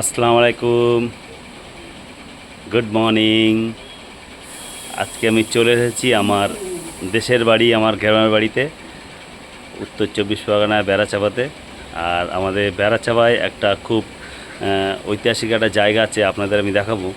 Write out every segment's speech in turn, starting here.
আসসালামু আলাইকুম। Good morning আজকে আমি চলে এসেছি আমার দেশের বাড়ি, আমার গ্রামের বাড়িতে, উত্তর চব্বিশ পরগনায় বেড়াচাপাতে। আর আমাদের বেড়াচাপায় একটা খুব ঐতিহাসিক একটা জায়গা আছে, আপনাদের আমি দেখাবো।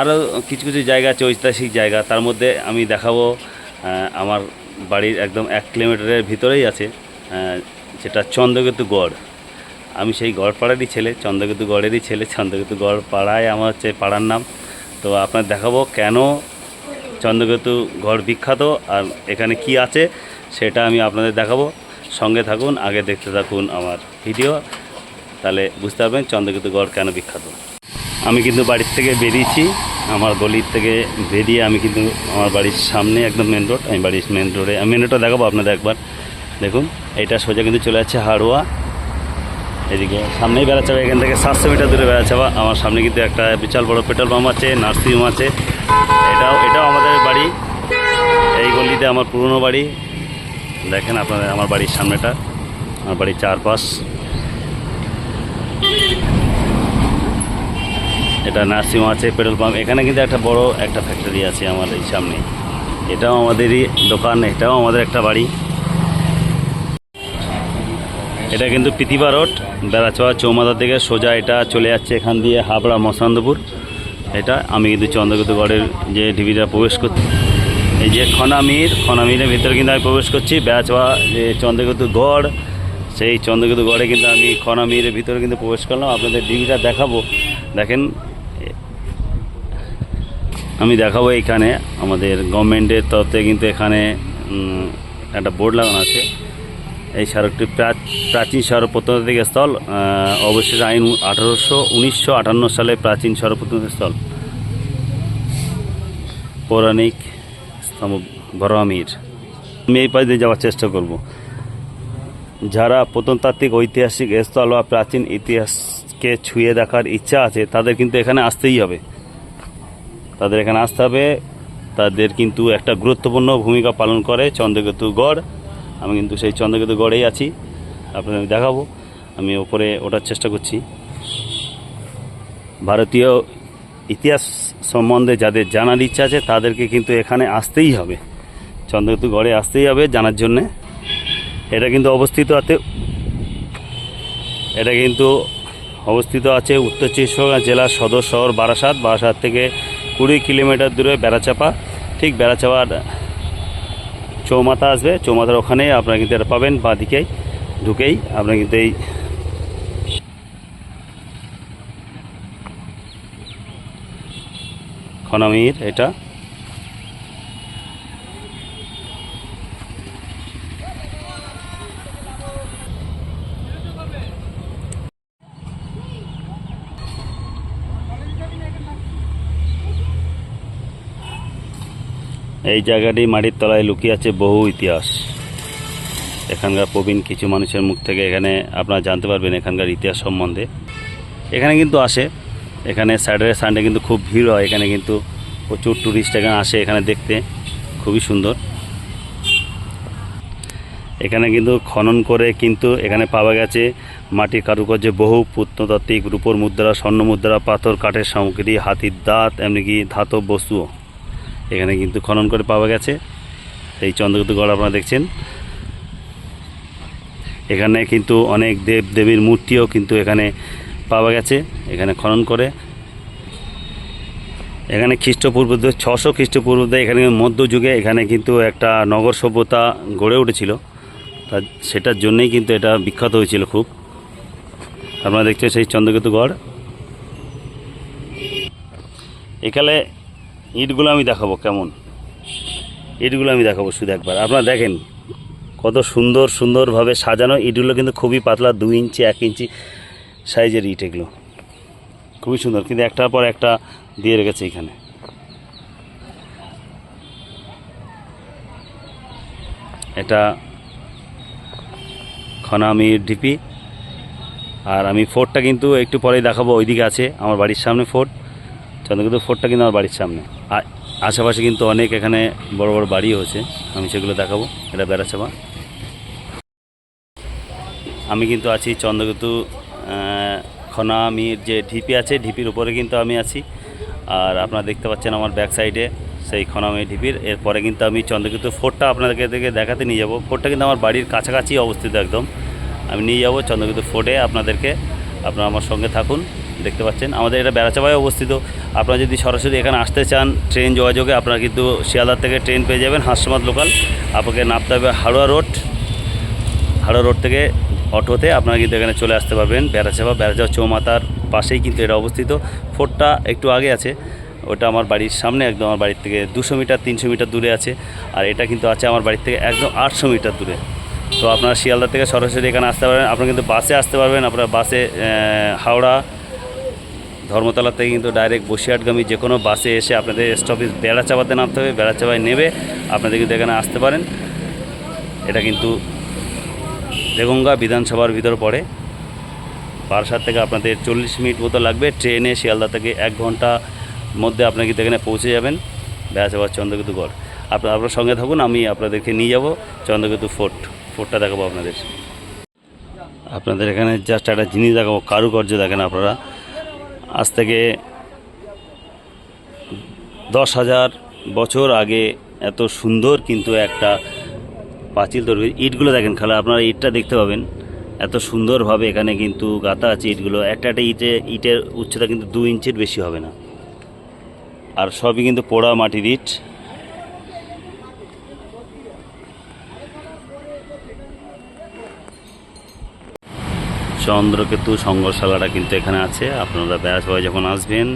আরও কিছু কিছু জায়গা আছে, ঐতিহাসিক জায়গা। তার মধ্যে আমি দেখাবো আমার বাড়ির একদম এক কিলোমিটারের ভিতরেই আছে যেটা চন্দ্রকেতু গড়। আমি সেই গড়পাড়ারই ছেলে, চন্দ্রকেতু গড়েরই ছেলে, চন্দ্রকেতু গড় পাড়ায় আমার হচ্ছে পাড়ার নাম। তো আপনার দেখাবো কেন চন্দ্রকেতু গড় বিখ্যাত আর এখানে কি আছে সেটা আমি আপনাদের দেখাবো। সঙ্গে থাকুন, আগে দেখতে থাকুন আমার ভিডিও, তাহলে বুঝতে পারবেন চন্দ্রকেতু গড় কেন বিখ্যাত। আমি কিন্তু বাড়ির থেকে বেরিয়েছি, আমার গলির থেকে বেরিয়ে আমি কিন্তু আমার বাড়ির সামনে একদম মেন রোড আমি বাড়ির মেন রোডে মেন রোডটা দেখাবো আপনাদের একবার। দেখুন এটা সোজা কিন্তু চলে যাচ্ছে হাড়োয়া। এদিকে সামনেই বেড়াচ্ছে, এখান থেকে সাতশো মিটার দূরে বেড়াচ্ছে আমার সামনে কিন্তু একটা বিশাল বড় পেট্রোল পাম্প আছে, নার্সিং হোম আছে। এটাও এটাও আমাদের বাড়ি। এই গলিতে আমার পুরনো বাড়ি। দেখেন আপনাদের আমার বাড়ির সামনেটা, আমার বাড়ির চারপাশ। এটা নার্সিং আছে, পেট্রোল পাম্প। এখানে কিন্তু একটা বড় একটা ফ্যাক্টরি আছে আমার এই সামনে। এটাও আমাদেরই দোকান, এটাও আমাদের একটা বাড়ি। এটা কিন্তু প্রীতিবা রোড বেড়াচোয়া চৌমাথা থেকে সোজা এটা চলে যাচ্ছে এখান দিয়ে হাবড়া মসান্দপুর এটা আমি কিন্তু চন্দ্রকেতুগড়ের যে ঢিবিটা প্রবেশ করছি এই যে খনামির, খনামিরের ভিতরে কিন্তু আমি প্রবেশ করছি। বেড়াচোয়া যে চন্দ্রকেতু গড়, সেই চন্দ্রকেতু গড়ে কিন্তু আমি খনামিরের ভিতরে কিন্তু প্রবেশ করলাম। আপনাদের ঢিবিটা দেখাবো। দেখেন, আমি দেখাবো এইখানে আমাদের গভর্নমেন্টের তরফ কিন্তু এখানে একটা বোর্ড লাগানো আছে। এই স্মারকটি প্রা- প্রাচীন স্মারক প্রত্নতাত্ত্বিক স্থল অবশেষ আইন আঠারোশো উনিশশো আটান্ন সালে প্রাচীন স্মারক প্রত্নতাত্ত্বিক স্থল পৌরাণিক স্তম্ভ বরামির আমি এই পাশ দিয়ে যাওয়ার চেষ্টা করব। যারা প্রত্নতাত্ত্বিক, ঐতিহাসিক স্থল বা প্রাচীন ইতিহাসকে ছুঁয়ে দেখার ইচ্ছা আছে, তাদের কিন্তু এখানে আসতেই হবে। তাদের এখানে আসতে হবে। তাদের কিন্তু একটা গুরুত্বপূর্ণ ভূমিকা পালন করে চন্দ্রকেতু গড়। আমি কিন্তু সেই চন্দ্রকেতু গড়েই আছি। আপনাদের দেখাবো। আমি ওপরে ওঠার চেষ্টা করছি। ভারতীয় ইতিহাস সম্বন্ধে যাদের জানার ইচ্ছা আছে, তাদেরকে কিন্তু এখানে আসতেই হবে। চন্দ্রকেতু গড়ে আসতেই হবে জানার জন্যে। এটা কিন্তু অবস্থিত আছে, এটা কিন্তু অবস্থিত আছে উত্তর চব্বিশ জেলার সদর শহর বারাসাত। বারাসাত থেকে কুড়ি কিলোমিটার দূরে বেড়াচাপা। ঠিক বেড়াচাপার চৌমাথা আসবে, চৌমাথার ওখানে আপনারা কিন্তু এটা পাবেন বাঁ দিকেই ঢুকেই আপনারা কিন্তু এই খনামির এটা। এই জায়গাটি মাটির তলায় লুকিয়ে আছে বহু ইতিহাস। এখানকার প্রবীণ কিছু মানুষের মুখ থেকে এখানে আপনারা জানতে পারবেন এখানকার ইতিহাস সম্বন্ধে। এখানে কিন্তু আসে, এখানে স্যাটারডে সানডে কিন্তু খুব ভিড় হয়, এখানে কিন্তু প্রচুর ট্যুরিস্ট এখানে আসে, এখানে দেখতে খুবই সুন্দর। এখানে কিন্তু খনন করে কিন্তু এখানে পাওয়া গেছে মাটির কারুকার্যে বহু প্রত্নতাত্ত্বিক রূপর মুদ্রা, স্বর্ণ মুদ্রা, পাথর, কাঠের সামগ্রী, হাতির দাঁত, এমনকি ধাতব বস্তুও। এখানে কিন্তু খনন করে পাওয়া গেছে। এই চন্দ্রকেতু গড় আপনারা দেখছেন। এখানে কিন্তু অনেক দেব দেবীর মূর্তিও কিন্তু এখানে পাওয়া গেছে, এখানে খনন করে। এখানে খ্রিস্টপূর্ব ছশো খ্রিস্টপূর্বতে এখানে মধ্যযুগে এখানে কিন্তু একটা নগর সভ্যতা গড়ে উঠেছিল। তা সেটার জন্যই কিন্তু এটা বিখ্যাত হয়েছিল খুব। আপনারা দেখছেন সেই চন্দ্রকেতু গড়। এখানে ইটগুলো আমি দেখাবো, কেমন? ইটগুলো আমি দেখাবো শুধু একবার। আপনারা দেখেন, কত সুন্দর সুন্দরভাবে সাজানো। ইটগুলো কিন্তু খুবই পাতলা, দুই ইঞ্চি, এক ইঞ্চি সাইজের ইট এগুলো। খুবই সুন্দর, কিন্তু একটার পর একটা দিয়ে রেখেছে এখানে। এটা খনামির ঢিপি আর আমি ফোর্টটা কিন্তু একটু পরেই দেখাবো, ওইদিকে আছে আমার বাড়ির সামনে ফোর্ট চন্দ্রকেতু ফোর্টটা কিন্তু আমার বাড়ির সামনে। আর আশেপাশে কিন্তু অনেক এখানে বড় বড় বাড়ি হয়েছে। আমি সেগুলো দেখাবো এটা বেড়াচাপা আমি কিন্তু আছি চন্দ্রকেতু আহ, খনামির যে ঢিপি আছে ঢিপির উপরে কিন্তু আমি আছি। আর আপনারা দেখতে পাচ্ছেন আমার ব্যাক সাইডে সেই খনামি ঢিপির। এরপরে কিন্তু আমি চন্দ্রকেতু ফোর্টটা আপনাদেরকে দেখে দেখাতে নিয়ে যাব। ফোর্টটা কিন্তু আমার বাড়ির কাছাকাছি অবস্থিত একদম। আমি নিয়ে যাব চন্দ্রকেতু ফোর্টে আপনাদেরকে। আপনারা আমার সঙ্গে থাকুন দেখতে পাচ্ছেন। আমাদের এটা বেড়াচাপায় অবস্থিত। আপনারা যদি সরাসরি এখানে আসতে চান ট্রেন যোগাযোগে, আপনারা কিন্তু শিয়ালদার থেকে ট্রেন পেয়ে যাবেন হাসমাত লোকাল। আপনাকে নামতে হবে হাড়ুয়া রোড। হাড়ুয়া রোড থেকে অটোতে আপনারা কিন্তু এখানে চলে আসতে পারবেন। বেড়াচাপা বেড়াচাপা চৌমাতার পাশেই কিন্তু এটা অবস্থিত। ফোর্টটা একটু আগে আছে। ওটা আমার বাড়ির সামনে, একদম আমার বাড়ির থেকে দুশো মিটার, তিনশো মিটার দূরে আছে। আর এটা কিন্তু আছে আমার বাড়ির থেকে একদম আটশো মিটার দূরে। তো আপনারা শিয়ালদা থেকে সরাসরি এখানে আসতে পারবেন। আপনারা কিন্তু বাসে আসতে পারবেন। আপনারা বাসে হাওড়া ধর্মতলা থেকে কিন্তু ডাইরেক্ট বসিরহাটগামী যে কোনো বাসে এসে আপনাদের স্টপেজ বেড়াচাপাতে নামতে হবে বেড়াচাপায় নেবে। আপনাদের কিন্তু এখানে আসতে পারেন। এটা কিন্তু দেগঙ্গা বিধানসভার ভিতর পড়ে। বারাসাত থেকে আপনাদের চল্লিশ মিনিট মতো লাগবে। ট্রেনে শিয়ালদা থেকে এক ঘণ্টা মধ্যে আপনারা কিন্তু এখানে পৌঁছে যাবেন। বেড়াচাপা চন্দ্রকেতু গড়। আপনার আপনার সঙ্গে থাকুন, আমি আপনাদেরকে নিয়ে যাব। চন্দ্রকেতু ফোর্ট, ফোর্টটা দেখাবো আপনাদের। আপনাদের এখানে জাস্ট একটা জিনিস দেখাবো, কারুকার্য দেখেন আপনারা। আজ থেকে দশ হাজার বছর আগে এত সুন্দর কিন্তু একটা পাঁচিল তৈরি। ইটগুলো দেখেন খালা, আপনারা ইটটা দেখতে পাবেন। এত সুন্দরভাবে এখানে কিন্তু গাঁথা আছে ইটগুলো। একটা একটা ইটে, ইটের উচ্চতা কিন্তু দু ইঞ্চির বেশি হবে না। আর সবই কিন্তু পোড়া মাটির ইট। চন্দ্রকেতু সংগ্রহশালাটা কিন্তু এখানে আছে। আপনারা বেড়াসবাই যখন আসবেন,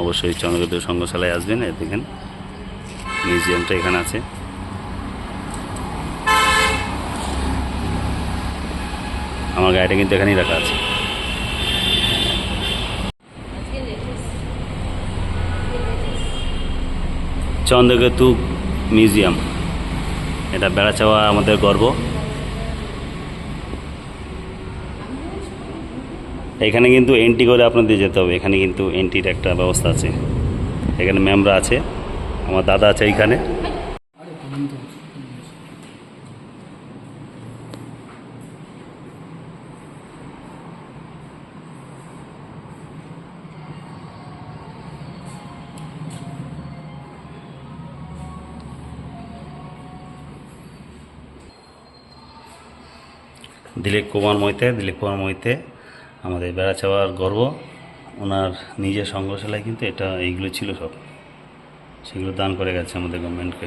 অবশ্যই চন্দ্রকেতু সংগ্রহশালায় আসবেন। দেখেন, মিউজিয়ামটা এখানে আছে। আমার গাড়িটা কিন্তু এখানেই রাখা আছে। চন্দ্রকেতু মিউজিয়াম। এটা বেড়াচাওয়া আমাদের গর্ব। এখানে কিন্তু এন্ট্রি করে আপনাদের যেতে হবে। এখানে কিন্তু এন্ট্রির একটা ব্যবস্থা আছে। এখানে ম্যামরা আছে। আমার দাদা আছে এইখানে। দিলীপ কুমার মৈতে দিলীপ কুমার মৈতে আমাদের বেড়া চাওয়ার গর্ব। ওনার নিজের সংগ্রহশালায় কিন্তু এটা এইগুলো ছিল সব। সেগুলো দান করে গেছে আমাদের গভর্নমেন্টকে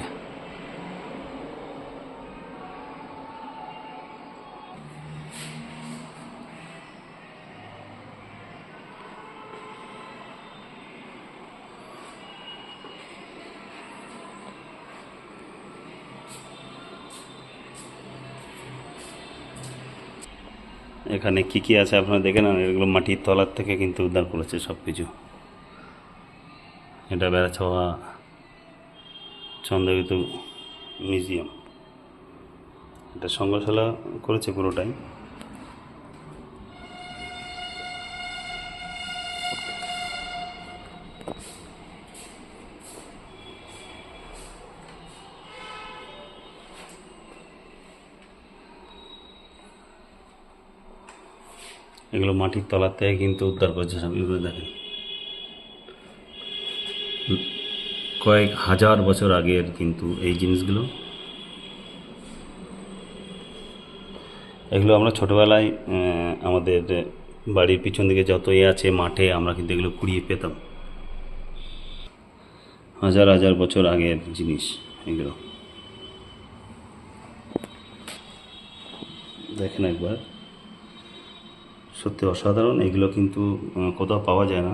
এখানে কি কি আছে আপনারা দেখে নেন, এগুলো মাটির তলার থেকে কিন্তু উদ্ধার করেছে সব কিছু এটা বেড়াছাওয়া চন্দ্রকেতু মিউজিয়াম। এটা সংগ্রহশালা করেছে পুরোটাই। এগুলো মাটির তলার থেকে কিন্তু উদ্ধার করেছে সব। দেখেন। কয়েক হাজার বছর আগের কিন্তু এই জিনিসগুলো। এগুলো আমরা ছোটোবেলায় আমাদের বাড়ির পিছন দিকে যত এ আছে, মাঠে আমরা কিন্তু এগুলো কুড়িয়ে পেতাম। হাজার হাজার বছর আগের জিনিস এগুলো। দেখেন একবার। সত্যি অসাধারণ। এগুলো কিন্তু কোথাও পাওয়া যায় না।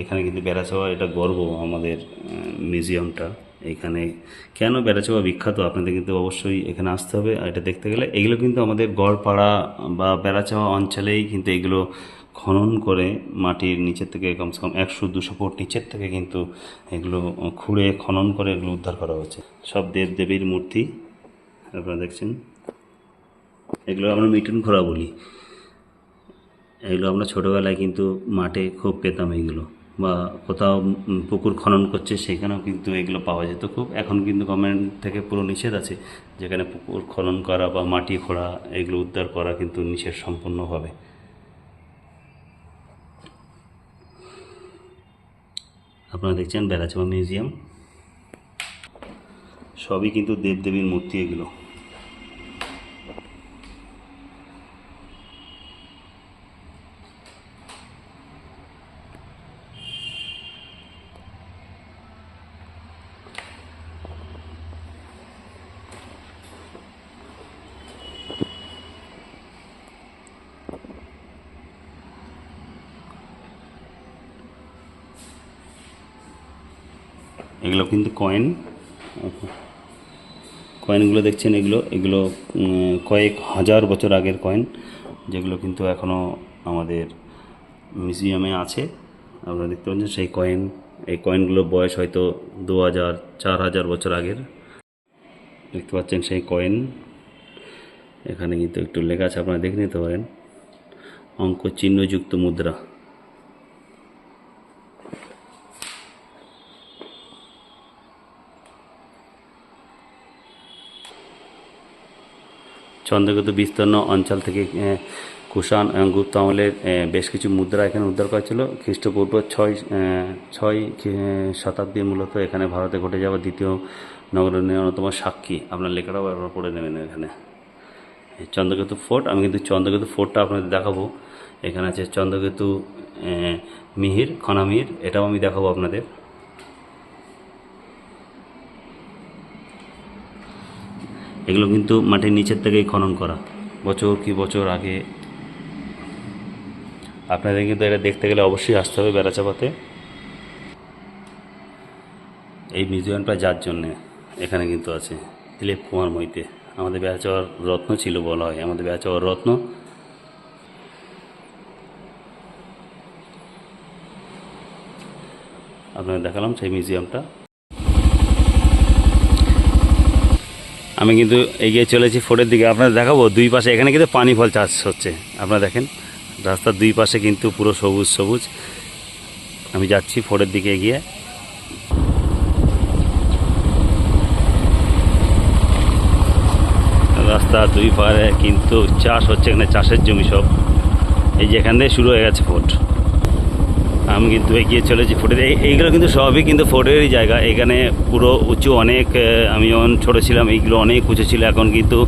এখানে কিন্তু বেড়াচাওয়া এটা গর্ব আমাদের মিউজিয়ামটা। এখানে কেন বেড়াচাওয়া বিখ্যাত? আপনাদের কিন্তু অবশ্যই এখানে আসতে হবে। আর এটা দেখতে গেলে এগুলো কিন্তু আমাদের গড়পাড়া বা বেড়াচাওয়া অঞ্চলেই কিন্তু এগুলো খনন করে মাটির নিচের থেকে কমসে কম একশো দুশো ফুট নিচের থেকে কিন্তু এগুলো খুঁড়ে, খনন করে এগুলো উদ্ধার করা হয়েছে। সব দেব দেবীর মূর্তি, আপনারা দেখছেন। এগুলো আমরা মিটুন খোরা বলি। এগুলো আমরা ছোটোবেলায় কিন্তু মাঠে খুব পেতাম এগুলো বা কোথাও পুকুর খনন করছে সেখানেও কিন্তু এগুলো পাওয়া যেত। খুব এখন কিন্তু গভর্নমেন্ট থেকে পুরো নিষেধ আছে যেখানে পুকুর খনন করা বা মাটি খোঁড়া এগুলো উদ্ধার করা কিন্তু নিষেধ সম্পূর্ণভাবে আপনারা দেখছেন বেলাচমা মিউজিয়াম। সবই কিন্তু দেবদেবীর মূর্তি এগুলো। এগুলো কিন্তু কয়েন কয়েনগুলো দেখছেন এগুলো এগুলো কয়েক হাজার বছর আগের কয়েন যেগুলো কিন্তু এখনও আমাদের মিউজিয়ামে আছে। আপনারা দেখতে পাচ্ছেন সেই কয়েন এই কয়েনগুলোর বয়স হয়তো দু হাজার, চার হাজার বছর আগের। দেখতে পাচ্ছেন সেই কয়েন এখানে কিন্তু একটু লেখা আছে, আপনারা দেখে নিতে পারেন। অঙ্ক চিহ্নযুক্ত মুদ্রা। চন্দ্রগুপ্ত বিস্তীর্ণ অঞ্চল থেকে কুষাণ, এবং গুপ্ত আমলের বেশ কিছু মুদ্রা এখানে উদ্ধার করা ছিল। খ্রিস্টপূর্ব ছয় ছয় শতাব্দী মূলত এখানে ভারতে ঘটে যাওয়া দ্বিতীয় নগরের অন্যতম সাক্ষী। আপনার লেখাটাও একবার পড়ে নেবেন এখানে। চন্দ্রকেতু ফোর্ট, আমি কিন্তু চন্দ্রকেতু ফোর্টটা আপনাদের দেখাবো। এখানে আছে চন্দ্রকেতু মিহির খনামিহির এটাও আমি দেখাবো আপনাদের। এগুলো কিন্তু মাটির নিচের থেকেই খনন করা। বছর কি বছর আগে আপনাদের কিন্তু এটা দেখতে গেলে অবশ্যই আসতে হবে বেড়াচাপাতে। এই মিউজিয়ামটা যার জন্যে এখানে কিন্তু আছে, দিলীপ কুমার মৈতে। আমাদের বেড়াচাওয়ার রত্ন ছিল বলা হয়, আমাদের বেড়াচাওয়ার রত্ন। আপনাদের দেখালাম সেই মিউজিয়ামটা। আমি কিন্তু এগিয়ে চলেছি ফোর্টের দিকে। আপনাদের দেখাবো, দুই পাশে এখানে কিন্তু পানি ফল চাষ হচ্ছে। আপনারা দেখেন, রাস্তার দুই পাশে কিন্তু পুরো সবুজ সবুজ। আমি যাচ্ছি ফোর্টের দিকে এগিয়ে। রাস্তার দুই পারে কিন্তু চাষ হচ্ছে, এখানে চাষের জমি সব। এই যে এখান থেকে শুরু হয়ে গেছে ফোর্ট। আমি কিন্তু এগিয়ে চলেছি ফোর্টের এইগুলো কিন্তু সবই কিন্তু ফোর্টেরই জায়গা। এখানে পুরো উঁচু অনেক আমি যখন ছোটো ছিলাম, এইগুলো অনেক উঁচু ছিল। এখন কিন্তু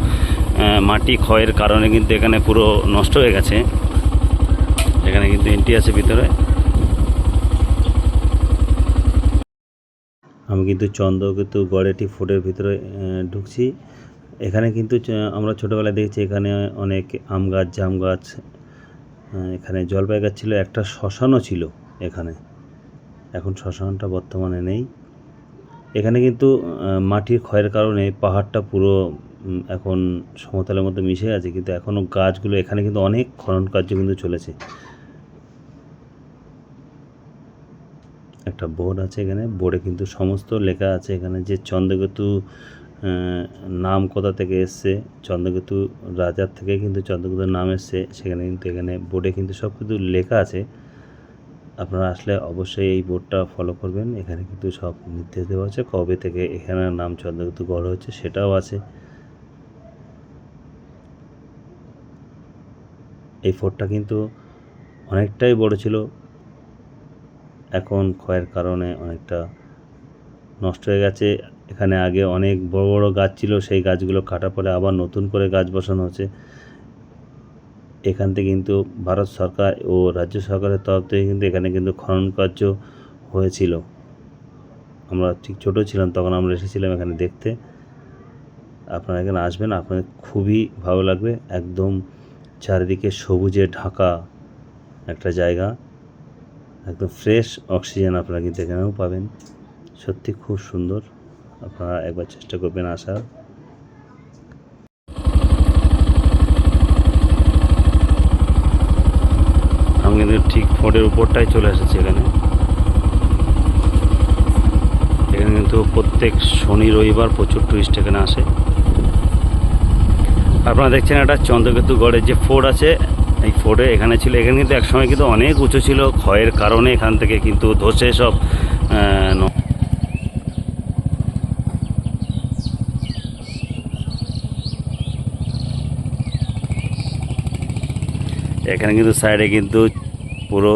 মাটি ক্ষয়ের কারণে কিন্তু এখানে পুরো নষ্ট হয়ে গেছে। এখানে কিন্তু এন্ট্রি আছে ভিতরে। আমি কিন্তু চন্দ্রকেতু গড়েটি ফোর্টের ভিতরে ঢুকছি। এখানে কিন্তু আমরা ছোটোবেলায় দেখেছি এখানে অনেক আম গাছ, জাম গাছ এখানে জলপাই গাছ ছিল। একটা শ্মশানও ছিল। এখানে। এখন শ্মশানটা বর্তমানে নেই। এখানে কিন্তু মাটির ক্ষয়ের কারণে পাহাড়টা পুরো এখন সমতলের মধ্যে মিশে আছে কিন্তু এখনও গাছগুলো, এখানে কিন্তু অনেক খনন কার্য কিন্তু চলেছে। একটা বোর্ড আছে এখানে। বোর্ডে কিন্তু সমস্ত লেখা আছে এখানে যে চন্দ্রকেতু নাম কোথা থেকে এসছে, চন্দ্রকেতু রাজার থেকে কিন্তু চন্দ্রকেতুর নাম এসছে। সেখানে কিন্তু এখানে বোর্ডে কিন্তু সব কিছু লেখা আছে। আপনারা আসলে অবশ্যই এই বোর্ডটা ফলো করবেন। এখানে কিন্তু সব নির্দেশ দেওয়া আছে। কবে থেকে এখানে নাম চন্দ্রকেতু গড় হচ্ছে সেটাও আছে। এই ফোর্টটা কিন্তু অনেকটাই বড় ছিল। এখন ক্ষয়ের কারণে অনেকটা নষ্ট হয়ে গেছে। এখানে আগে অনেক বড় বড় গাছ ছিল, সেই গাছগুলো কাটার পরে আবার নতুন করে গাছ বসানো হচ্ছে। এখান থেকে কিন্তু ভারত সরকার ও রাজ্য সরকারের তরফ থেকে কিন্তু এখানে কিন্তু খনন কার্য হয়েছিল। আমরা ঠিক ছোটো ছিলাম, তখন আমরা এসেছিলাম এখানে দেখতে। আপনারা এখানে আসবেন, আপনাদের খুবই ভালো লাগবে। একদম চারিদিকে সবুজে ঢাকা একটা জায়গা। একদম ফ্রেশ অক্সিজেন আপনারা কিন্তু এখানেও পাবেন। সত্যি খুব সুন্দর। আপনারা একবার চেষ্টা করবেন আসার। কিন্তু ঠিক ফোর্টের উপরটাই চলে এসেছে এখানে। এখানে কিন্তু প্রত্যেক শনি, রবিবার প্রচুর টুরিস্ট এখানে আসে। আপনারা দেখছেন একটা চন্দ্রকেতু গড়ের যে ফোর্ট আছে, এই ফোর্টে এখানে ছিল, এখানে কিন্তু একসময় কিন্তু অনেক উঁচু ছিল, ক্ষয়ের কারণে এখান থেকে কিন্তু ধসে সব এখানে কিন্তু সাইডে কিন্তু পুরো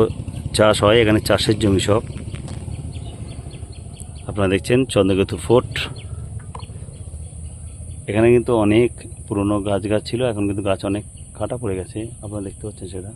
চাষ হয়, এখানে চাষের জমি সব। আপনারা দেখছেন চন্দ্রকেতু ফোর্ট। এখানে কিন্তু অনেক পুরনো গাছ গাছ ছিল, এখন কিন্তু গাছ অনেক কাটা পড়ে গেছে, আপনারা দেখতে পাচ্ছেন সেটা।